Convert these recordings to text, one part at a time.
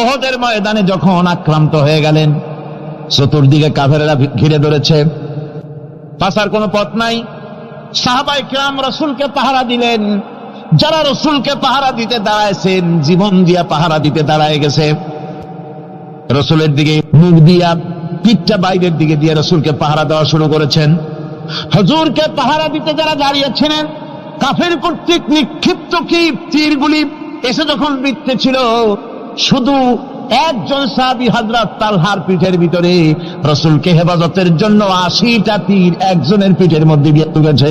ওহদের ময়দানে যখন আক্রান্ত হয়ে গেলেন, চতুর্দিকে কাফেরেরা ঘিরে ধরেছে। পাশার কোনো পথ নাই। সাহাবাই কিরাম রসুলকে পাহারা দিলেন। যারা রসুলকে পাহারা দিতে দাঁড়াইছেন, জীবন দিয়া পাহারা দিতে দাঁড়ায় গেছে। রসুলের দিকে মুখ দিয়া, পিঠটা বাইরের দিকে দিয়ে রসুলকে পাহারা দেওয়া শুরু করেছেন। হজুরকে পাহারা দিতে যারা দাঁড়িয়েছিলেন কাফের কর্তৃক নিক্ষিপ্ত কি তীরগুলি এসে যখন বৃত্তে ছিল শুধু একজন সাহাবি হজরত তালহার পিঠের ভিতরে রসুলকে হেফাজতের জন্য আশিটা তীর একজনের পিঠের মধ্যে দিয়ে ঢুকেছে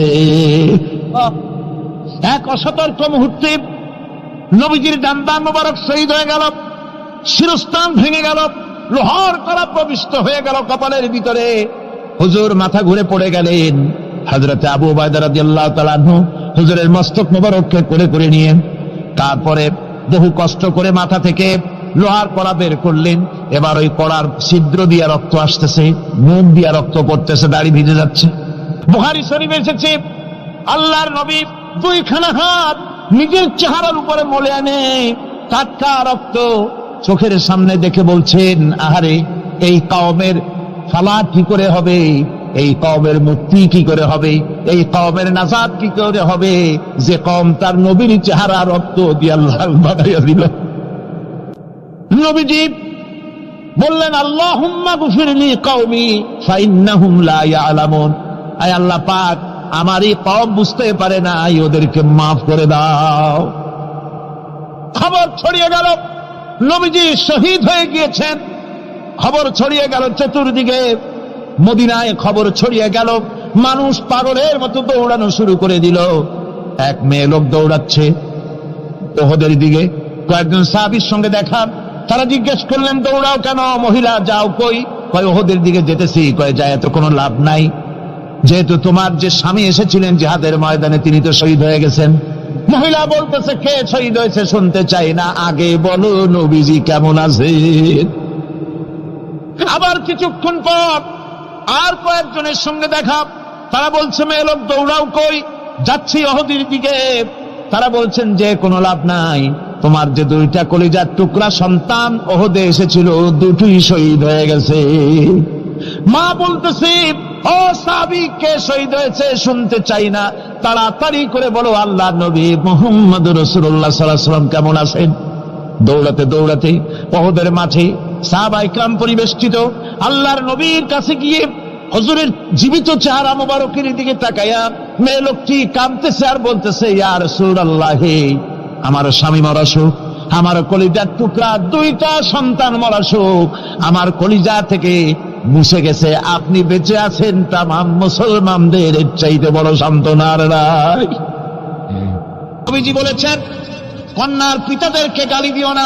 এক অসতর্ক মুহূর্তে নবীজির ডান্ডা মোবারক শহীদ হয়ে গেল শিরস্থান ভেঙে গেল, লোহার করা প্রবিষ্ট হয়ে গেল কপালের ভিতরে। হুজুর মাথা ঘুরে পড়ে গেলেন। হজরতে আবু বায়দার আল্লাহ তালাহু হুজুরের মস্তক মোবারককে করে করে নিয়ে, তারপরে বহু কষ্ট করে মাথা থেকে লোহার কড়া বের করলেন। এবার ওই কড়ার ছিদ্র দিয়া রক্ত আসতেছে মুখ দিয়া রক্ত পড়তেছে, দাড়ি ভিজে যাচ্ছে। বুহারি শরীফ এসেছে, আল্লাহর নবী দুইখানা হাত নিজের চেহারার উপরে মলে আনে, টাটকা রক্ত চোখের সামনে দেখে বলছেন, আহারে, এই কওমের ফালা কি করে হবে? এই কওমের মুক্তি কি করে হবে? এই কওমের নাজাদ কি করে হবে? যে কম তার নবীর চেহারা রক্ত দিয়ে আল্লাহ বাগাইয়া দিল। নবীজি বললেন আল্লাহ গুফিরলি কওমি, ফাইন্নাহুম লা ইয়ালামুন। আয় আল্লাহ পাক, আমার এই কম বুঝতে পারে না, ওদেরকে মাফ করে দাও। খবর ছড়িয়ে গেল। নবীজি শহীদ হয়ে গিয়েছেন। খবর ছড়িয়ে গেল চতুর্দিকে। মদিনায় খবর ছড়িয়ে গেল, মানুষ পাগলের মতো দৌড়ানো শুরু করে দিল। এক মেয়ে লোক দৌড়াচ্ছে। ওহদের দিকে কয়েকজন সাহাবির সঙ্গে দেখা, তারা জিজ্ঞেস করলেন, দৌড়াও কেন? মহিলা যাও কই? কয়, ওহদের দিকে যেতেছি। কয় যায় এত কোনো লাভ নাই। যেহেতু তোমার যে স্বামী এসেছিলেন জিহাদের ময়দানে, তিনি তো শহীদ হয়ে গেছেন। মহিলা বলতেছে, কে শহীদ হয়েছে শুনতে চাই না। আগে বলো, নবীজি কেমন আছে আবার কিছুক্ষণ পর আর কয়েকজনের সঙ্গে দেখা। তারা বলছে, মেয়ে লোক, দৌড়াও কই? যাচ্ছি অহদির দিকে। তারা বলছেন, যে কোনো লাভ নাই। তোমার যে দুইটা কলিজার টুকরা সন্তান ওহদে এসেছিল, দুটোই শহীদ হয়ে গেছে। মা বলতেছি, ও সাবি, কে শহীদ হয়েছে শুনতে চাই না। তাড়াতাড়ি করে বলো, আল্লাহ নবী মোহাম্মদ রসুল্লাহ সাল্লাম কেমন আছেন? দৌড়াতে দৌড়াতে ওহদের মাঠে সাহাবা ইকরাম পরিবেষ্টিত। আল্লাহর নবীর কাছে গিয়ে হজুরের জীবিত চেহারা মোবারকের দিকে তাকাইয়া মেয়ে লোকটি কাঁদতেছে আর বলতেছে ইয়ার সুর আল্লাহ আমার স্বামী মরা সুখ, আমার কলিজার টুকরা দুইটা সন্তান মরা সুখ, আমার কলিজা থেকে মুছে গেছে, আপনি বেঁচে আছেন তামাম মুসলমানদের চাইতে বড় সান্ত্বনার রায় কবিজি বলেছেন, কন্যার পিতাদেরকে গালি দিও না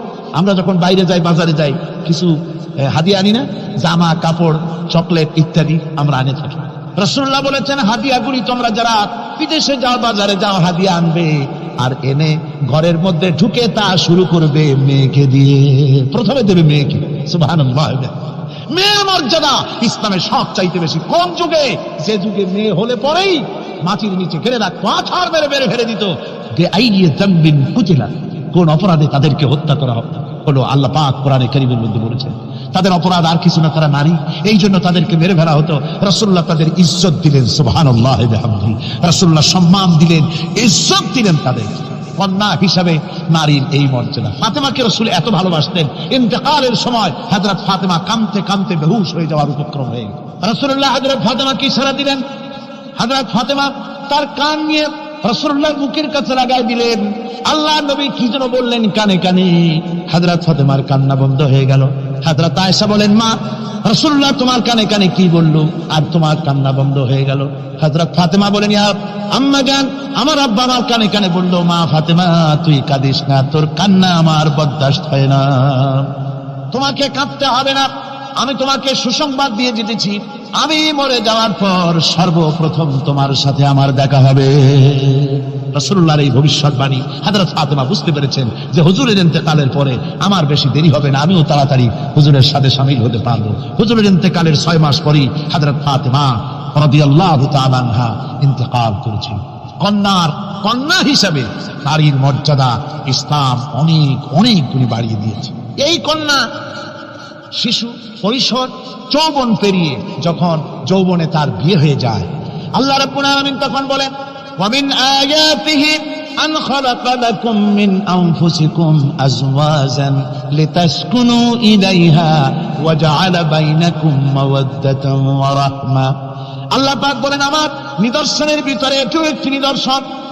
আমরা যখন বাইরে যাই, বাজারে যাই, কিছু হাদিয়া আনি না? জামা, কাপড়, চকলেট ইত্যাদি আমরা আনে থাকি। রসুল্লাহ বলেছেন, হাদিয়াগুলি তোমরা যারা বিদেশে যাও, বাজারে যাও, হাদিয়া আনবে। আর এনে ঘরের মধ্যে ঢুকে তা শুরু করবে মেয়েকে দিয়ে। প্রথমে দেবে মেয়েকে। সুবহানাল্লাহ। মেয়ের মর্যাদা ইসলামের সব চাইতে বেশি কোন যুগে। যে যুগে মেয়ে হলে পরেই মাটির নিচে ঘেরে রাখতো আছাড় মেরে মেরে ফেলে দিত। যে কোন অপরাধে তাদেরকে হত্যা করা হবে হলো আল্লাহ পাক কোরআনে কারিমের মধ্যে বলেছেন। তাদের অপরাধ আর কিছু না, তারা নারী। এই জন্য তাদেরকে মেরে ফেলা হতো। রসুল্লাহ তাদের ইজ্জত দিলেন সুবহান রসুল্লাহ সম্মান দিলেন, ইজ্জত দিলেন তাদের। কন্যা হিসাবে নারীর এই মর্যাদা। ফাতেমাকে রসুল এত ভালোবাসতেন। ইন্তেকালের সময় হাজরত ফাতেমা কামতে কামতে বেহুশ হয়ে যাওয়ার উপক্রম হয়ে রসুল্লাহ হাজরত ফাতেমা কি সারা দিলেন। হাজরত ফাতেমা তার কান নিয়ে রসুল্লাহ মুখের কাছে লাগাই দিলেন। আল্লাহ নবী কি যেন বললেন কানে কানে। হাজরত ফাতেমার কান্না বন্ধ হয়ে গেল। হাজরত আয়েশা বলেন, মা রসুল্লাহ তোমার কানে কানে কি বলল? আর তোমার কান্না বন্ধ হয়ে গেল। হাজরত ফাতেমা বলেন আম্মা জান, আমার আব্বা আমার কানে কানে বলল, মা ফাতেমা, তুই কাঁদিস না, তোর কান্না আমার বরদাস্ত হয় না। তোমাকে কাঁদতে হবে না। আমি তোমাকে সুসংবাদ দিয়ে যেতেছি আমি মরে যাওয়ার পর সর্বপ্রথম তোমার সাথে আমার দেখা হবে। রসুল্লাহর এই ভবিষ্যৎবাণী হাজরত ফাতেমা বুঝতে পেরেছেন যে হুজুরের ইন্তেকালের পরে আমার বেশি দেরি হবে না, আমিও তাড়াতাড়ি হুজুরের সাথে সামিল হতে পারব। হুজুরের ইন্তেকালের ছয় মাস পরই হাজরত ফাতেমা রাদিয়াল্লাহু ইন্তেকাল করেছেন কন্যার কন্যা হিসাবে নারীর মর্যাদা ইসলাম অনেক অনেক বাড়িয়ে দিয়েছে। এই কন্যা শিশু কৈশোর যৌবন পেরিয়ে যখন যৌবনে তার বিয়ে হয়ে যায়। আল্লাহ রাব্বুল আলামিন তখন বলেন আয়াতিহি আল্লাহ পাক বলেন, আমার নিদর্শনের ভিতরে এটিও একটি নিদর্শন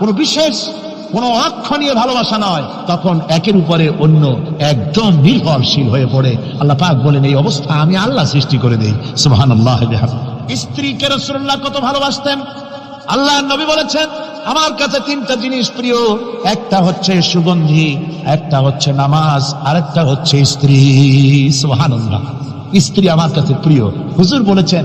কোনো বিশেষ, কোনো নিয়ে ভালোবাসা নয়, তখন একের উপরে অন্য একদম নির্ভরশীল হয়ে পড়ে। আল্লাহ পাক বলেন, এই অবস্থা আমি আল্লাহ সৃষ্টি করে দেই। সুবহান আল্লাহ স্ত্রীকে রসুল্লাহ কত ভালোবাসতেন? আল্লাহ নবী বলেছেন, আমার কাছে তিনটা জিনিস প্রিয়। একটা হচ্ছে সুগন্ধি, একটা হচ্ছে নামাজ, আরেকটা হচ্ছে স্ত্রী। সুবহান স্ত্রী আমার কাছে প্রিয়। হুজুর বলেছেন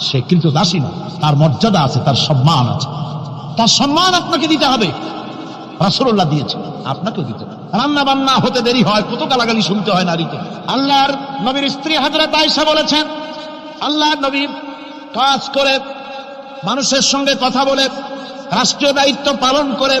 সে কিন্তু দাসী না। তার মর্যাদা আছে, তার সম্মান আছে। তার সম্মান আপনাকে দিতে হবে। রাসুল্লাহ দিয়েছে আপনাকেও দিতে হবে। রান্না বান্না হতে দেরি হয়, কত গালাগালি শুনতে হয় নারীকে। আল্লাহর নবীর স্ত্রী হাজরত আয়সা বলেছেন, আল্লাহর নবী কাজ করে, মানুষের সঙ্গে কথা বলে, রাষ্ট্রীয় দায়িত্ব পালন করে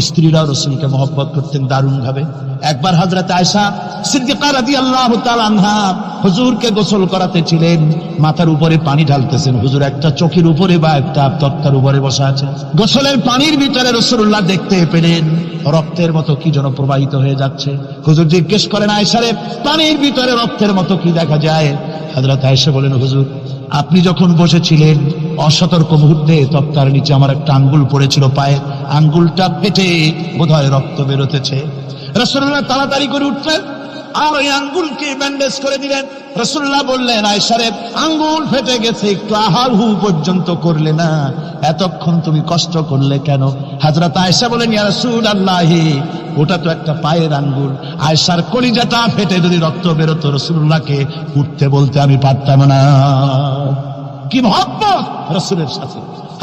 স্ত্রীরাও রসুলকে মহব্বত করতেন দারুণ ভাবে একবার হজরত আয়সা সিদ্দিকা রাদিয়াল্লাহু তাআলা আনহা হুজুরকে গোসল করাতে ছিলেন। মাথার উপরে পানি ঢালতেছেন। হুজুর একটা চোখের উপরে বা একটা তক্তার উপরে বসা আছে। গোসলের পানির ভিতরে রসুল্লাহ দেখতে পেলেন। রক্তের মতো কি যেন প্রবাহিত হয়ে যাচ্ছে। হুজুর জিজ্ঞেস করেন আয়সারে পানির ভিতরে রক্তের মতো কি দেখা যায়? হজরত আয়সা বলেন, হুজুর, আপনি যখন বসেছিলেন, অসতর্ক মুহূর্তে তক্তার নিচে আমার একটা আঙ্গুল পড়েছিল পায়ে আঙ্গুলটা ফেটে বোধহয় রক্ত বেরোতেছে। রসুল্লাহ তাড়াতাড়ি করে উঠলেন আর ওই আঙ্গুলকে ব্যান্ডেজ করে দিলেন। রসুল্লাহ বললেন আয়সারে আঙ্গুল ফেটে গেছে, একটু আহার হু পর্যন্ত করলে না। এতক্ষণ তুমি কষ্ট করলে কেন? হাজরত আয়সা বলেন, ইয়া রসুল আল্লাহি ওটা তো একটা পায়ের আঙ্গুল। আয়সার কলিজাটা ফেটে যদি রক্ত বেরোতো রসুল্লাহকে উঠতে বলতে আমি পারতাম না। কি মহব্বত, রসুলের সাথে।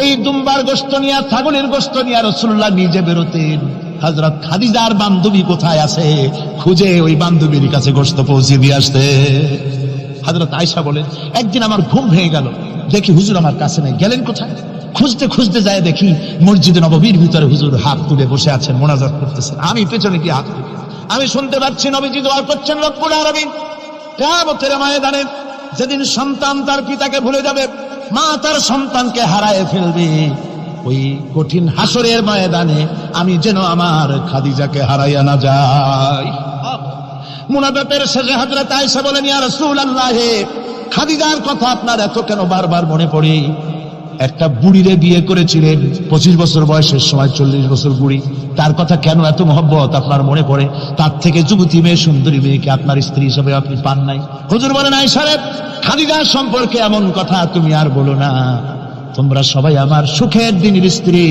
এই দুম্বার গোস্ত নিয়ে, ছাগলের গোস্ত নিয়ে রসুল্লাহ নিজে বেরোতেন। হজরত খাদিজার বান্ধবী কোথায় আছে? খুঁজে ওই বান্ধবীর কাছে গোস্ত পৌঁছে দিয়ে আসতে। হজরত আয়সা বলেন, একদিন আমার ঘুম ভেঙে গেল। দেখি হুজুর আমার কাছে নেই। গেলেন কোথায়? খুঁজতে খুঁজতে যায় দেখি মসজিদে নববীর ভিতরে হুজুর হাত তুলে বসে আছেন, মোনাজাত করতেছেন। আমি পেছনে গিয়ে হাত আমি শুনতে পাচ্ছি নবীজি দোয়া করছেন, রব্বুল আরবিন কেয়ামতের ময়দানে যেদিন সন্তান তার পিতাকে ভুলে যাবে মা তার সন্তানকে হারায় ফেলবে। ওই কঠিন হাসরের ময়দানে আমি যেন আমার খাদিজাকে হারাইয়া না যাই। মুনাজাতের শেষে হাজরত আয়েশা বলেন, ইয়া রাসূলুল্লাহ, খাদিজার কথা আপনার এত কেন বারবার মনে পড়ে? একটা বুড়িরে বিয়ে করেছিলেন, পঁচিশ বছর বয়সের সময়, চল্লিশ বছর বুড়ি। তার কথা কেন এত মহব্বত আপনার মনে পড়ে? তার থেকে যুবতী মেয়ে, সুন্দরী মেয়েকে আপনার স্ত্রী হিসেবে আপনি পান নাই? হুজুর বলেন আই সাহেব খাদিজার সম্পর্কে এমন কথা তুমি আর বলো না। তোমরা সবাই আমার সুখের দিনের স্ত্রী।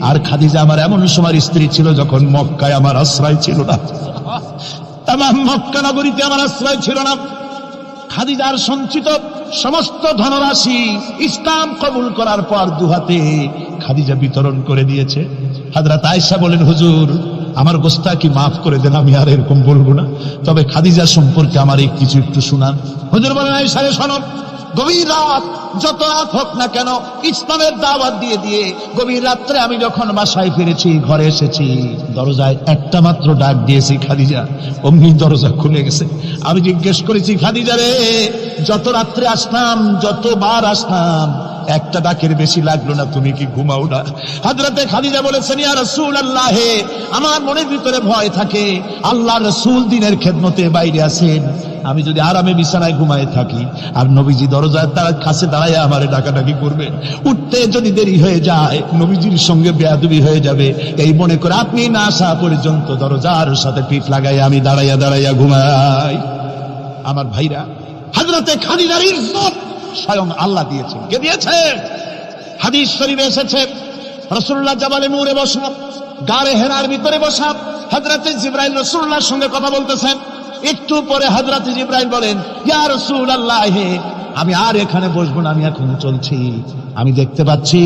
আর খাদিজা আমার এমন সময় স্ত্রী ছিল যখন মক্কায় আমার আশ্রয় ছিল না। তাম মক্কা নগরীতে আমার আশ্রয় ছিল না। খাদিজার সঞ্চিত সমস্ত ধনরাশি ইসলাম কবুল করার পর দুহাতে খাদিজা বিতরণ করে দিয়েছে। হাজরাত আয়েশা বলেন, হুজুর আমার গোস্তা কি মাফ করে দেন? আমি আর এরকম বলব না। তবে খাদিজা সম্পর্কে আমার এই কিছু একটু শুনান। হুজুর বলেন গভীর রাত, যত রাত হোক না কেন, ইসলামের দাওয়াত দিয়ে দিয়ে গভীর রাত্রে আমি যখন বাসায় ফিরেছি, ঘরে এসেছি, দরজায় একটা মাত্র ডাক দিয়েছি খাদিজা। অমনি দরজা খুলে গেছে। আমি জিজ্ঞেস করেছি, খাদিজা রে, যত রাত্রে আসতাম, যতবার আসতাম একটা ডাকের বেশি লাগল না, তুমি কি ঘুমাও না? হাজরাতে খাদিজা বলেছেন, ইয়া আমার মনের ভিতরে ভয় থাকে। আল্লাহ রসুল দিনের খেদমতে বাইরে আছেন। আমি যদি আরামে বিছানায় ঘুমায় থাকি, আর নবীজি দরজায় তার কাছে দাঁড়ায় আমারে ডাকাডাকি করবে উঠতে যদি দেরি হয়ে যায়, নবীজির সঙ্গে বেয়াদবি হয়ে যাবে। এই মনে করে আপনি না আসা পর্যন্ত দরজার সাথে পিঠ লাগাই আমি দাঁড়াইয়া দাঁড়াইয়া ঘুমাই। আমার ভাইরা, হাজরাতে খাদিজার ইজ্জত স্বয়ং আল্লাহ দিয়েছেন। কে দিয়েছে? হাদিস শরীফে এসেছে রসুল্লাহ জাবালে নূরে বসা, গাড়ে হেরার ভিতরে বসা হাজরাতে জিব্রাইল রসুল্লাহর সঙ্গে কথা বলতেছেন। একটু পরে হাজরাতে জিব্রাইল বলেন, ইয়া রসুল আল্লাহ আমি আর এখানে বসবো না, আমি এখন চলছি। আমি দেখতে পাচ্ছি,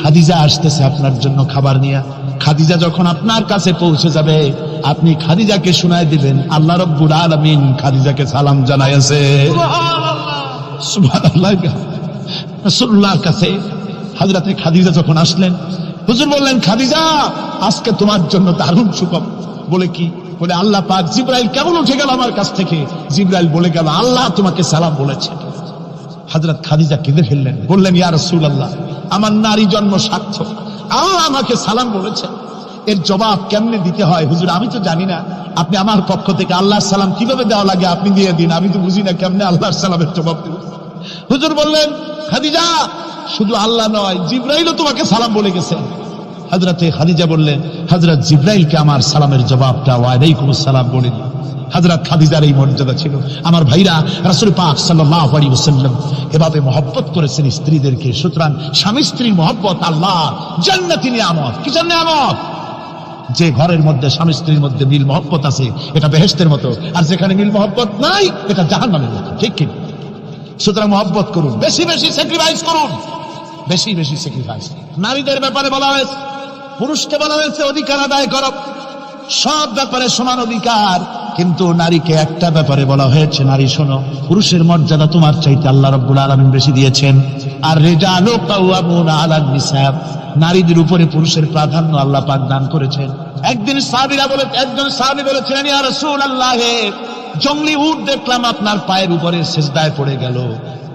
খাদিজা আসতেছে আপনার জন্য খাবার নিয়ে। খাদিজা যখন আপনার কাছে পৌঁছে যাবে, আপনি খাদিজাকে শোনায় দিবেন, আল্লাহ রব্বুল আলমিন খাদিজাকে সালাম জানাইছে রাসূলুল্লাহর কাছে হাজরাতে খাদিজা যখন আসলেন, হুজুর বললেন, খাদিজা, আজকে তোমার জন্য দারুণ সুখবর। বলে কি? বলে, আল্লাহ পাক জিব্রাইল কেমন উঠে গেল আমার কাছ থেকে? জিব্রাইল বলে গেল, আল্লাহ তোমাকে সালাম বলেছে। হজরত খাদিজা কেঁদে ফেললেন, বললেন, ইয়া রসুল আল্লাহ আমার নারী জন্ম সার্থক। আল্লাহ আমাকে সালাম বলেছে এর জবাব কেমনে দিতে হয়? হুজুর, আমি তো জানি না। আপনি আমার পক্ষ থেকে আল্লাহর সালাম কীভাবে দেওয়া লাগে আপনি দিয়ে দিন। আমি তো বুঝি না কেমনে আল্লাহর সালামের জবাব দেব। হুজুর বললেন, খাদিজা, শুধু আল্লাহ নয়, জিব্রাইলও তোমাকে সালাম বলে গেছে। হাজরাতে খাদিজা বললেন হজরত জিব্রাইলকে আমার সালামের জবাবটা ওয়ালাইকুম সালাম বলে দিন। হজরত খাদিজার এই মর্যাদা ছিল। আমার ভাইরা রাসুল পাক সাল্লাল্লাহু আলাইহি ওয়াসাল্লাম এভাবে মহব্বত করেছেন স্ত্রীদেরকে। সুতরাং স্বামী স্ত্রীর মহব্বত আল্লাহ। জান্নাতি নিয়ামত। কি জন্য নিয়ামত? যে ঘরের মধ্যে স্বামী স্ত্রীর মধ্যে মিল মহব্বত আছে, এটা বেহেস্তের মতো। আর যেখানে মিল মহব্বত নাই, এটা জাহান নামের মতো। ঠিক কি? সুতরাং মহব্বত করুন। বেশি বেশি স্যাক্রিফাইস করুন। বেশি বেশি স্যাক্রিফাইস নারীদের ব্যাপারে বলা হয়েছে, পুরুষকে বলা হয়েছে, অধিকার আদায় করো। সব ব্যাপারে সমান অধিকার। কিন্তু নারীকে একটা ব্যাপারে বলা হয়েছে, নারী শোনো, পুরুষের মর্যাদা তোমার চাইতে আল্লাহ রব্বুল আলমিন বেশি দিয়েছেন। আর রেজা আলো নিসাব, নারীদের উপরে পুরুষের প্রাধান্য আল্লাহ পাক দান করেছেন। একদিন সাহাবীরা বলে, একজন সাহাবী বলেছিলেন জঙ্গলি উট দেখলাম আপনার পায়ের উপরে সেজদায় পড়ে গেল।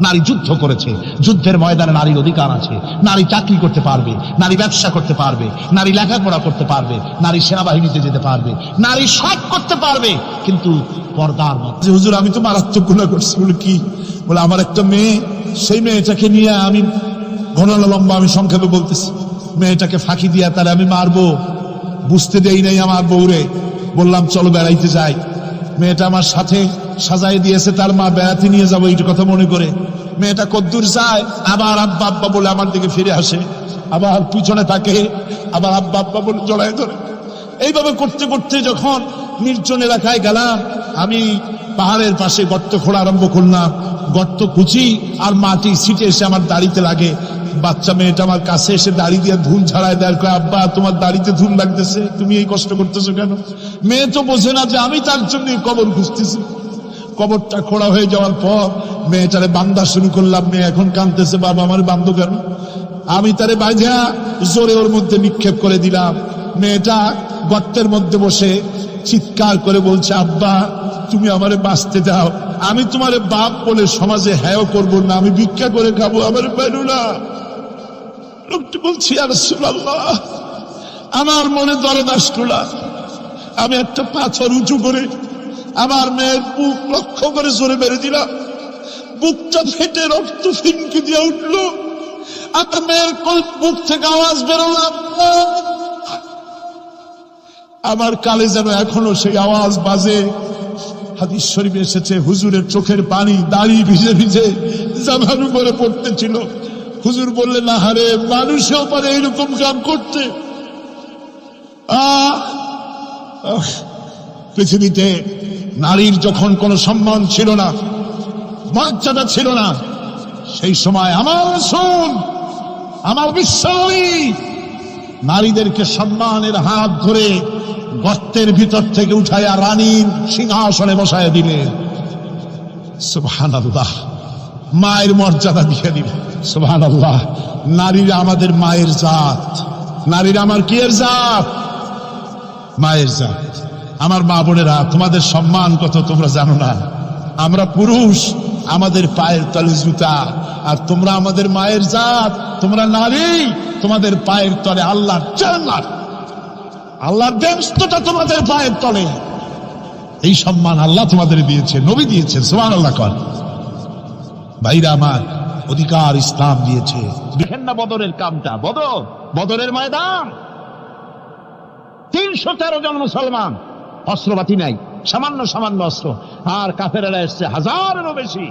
নারী যুদ্ধ করেছে। যুদ্ধের ময়দানে নারীর অধিকার আছে। নারী চাকরি করতে পারবে, নারী ব্যবসা করতে পারবে, নারী লেখাপড়া করতে পারবে, নারী সেনাবাহিনীতে যেতে পারবে, নারী সব করতে পারবে, কিন্তু পর্দার মধ্যে। হুজুর, আমি তো মারাত্মক গুণা করছি। বলে কি? বলে, আমার একটা মেয়ে, সেই মেয়েটাকে নিয়ে আমি ঘন লম্বা আমি সংক্ষেপে বলতেছি। মেয়েটাকে ফাঁকি দিয়া তারে আমি মারবো। বুঝতে দেই নাই আমার বউরে। বললাম, চলো বেড়াইতে যাই। মেয়েটা আমার সাথে সাজাই দিয়েছে, তার মা বেড়াতে নিয়ে যাব, এইটা কথা মনে করে। মেয়েটা কদ্দূর যায়, আবার আব্বা আব্বা বলে আমার দিকে ফিরে আসে। আবার পিছনে থাকে, আবার আব্বা আব্বা বলে জড়াই ধরে। এইভাবে করতে করতে যখন নির্জন এলাকায় গেলাম, আমি পাহাড়ের পাশে গর্ত খোঁড়া আরম্ভ করলাম। গর্ত কুচি আর মাটি ছিটে এসে আমার দাড়িতে লাগে। বাচ্চা মেয়েটা আমার কাছে এসে দাড়ি দিয়ে ধুল ছাড়ায় দেয়। আব্বা, তোমার দাড়িতে ধুল লাগতেছে। তুমি এই কষ্ট করতেছো কেন? মেয়ে তো বোঝে না যে আমি তার জন্য কবর খুঁজতেছি। কবরটা খোড়া হয়ে যাওয়ার পর মেয়েটারে বান্দা শুরু করলাম। মেয়ে এখন কাঁদতেছে, বাবা, আমার বান্ধ কেন? আমি তারে বাঁধা জোরে ওর মধ্যে নিক্ষেপ করে দিলাম। মেয়েটা গর্তের মধ্যে বসে চিৎকার করে বলছে, আব্বা, তুমি আমারে বাঁচতে দাও। আমি তোমারে বাপ বলে সমাজে হ্যাঁ করব না। আমি ভিক্ষা করে খাব, আমার না লোকটি বলছি আর আমার মনে দরদ না আমি একটা পাথর উঁচু করে আমার মেয়ের বুক লক্ষ্য করে জোরে মেরে দিলাম। বুকটা ফেটে রক্ত ফিনকি দিয়ে উঠল। আমার মেয়ের বুক থেকে আওয়াজ বেরোলাম আমার কালে যেন এখনও সেই আওয়াজ বাজে। হাদিস শরীফে এসেছে, হুজুরের চোখের পানি দাড়ি ভিজে ভিজে জামার উপরে পড়তেছিল হুজুর বললেন না হারে মানুষেও পারে এরকম কাম করতে। পৃথিবীতে নারীর যখন কোনো সম্মান ছিল না, মর্যাদা ছিল না, সেই সময় আমার শোন আমার বিশ্বাসী নারীদেরকে সম্মানের হাত ধরে গর্তের ভিতর থেকে উঠাইয়া রানীর সিংহাসনে বসায় দিলেন। সুবহানাল্লাহ। মায়ের মর্যাদা দিয়ে দিলেন সুবহানাল্লাহ। নারীরা আমাদের মায়ের জাত। নারীরা আমার কি এর জাত? মায়ের জাত। আমার মা বোনেরা, তোমাদের সম্মান কত তোমরা জানো না। আমরা পুরুষ, আমাদের পায়ের তলে জুতা। আর তোমরা আমাদের মায়ের জাত। তোমরা নারী, তোমাদের পায়ের তলে আল্লাহ জান্নাত। আল্লাহর ব্যস্তটা তোমাদের পায়ের তলে। এই সম্মান আল্লাহ তোমাদের দিয়েছে, নবী দিয়েছে সোমান আল্লাহ কর। ভাইরা আমার অধিকার ইসলাম দিয়েছে। দেখেন না বদরের কামটা, বদর, বদরের ময়দান। তিনশো তেরো জন মুসলমান অস্ত্রপাতি নাই, সামান্য সামান্য অস্ত্র। আর কাফেরা এসছে হাজারেরও বেশি।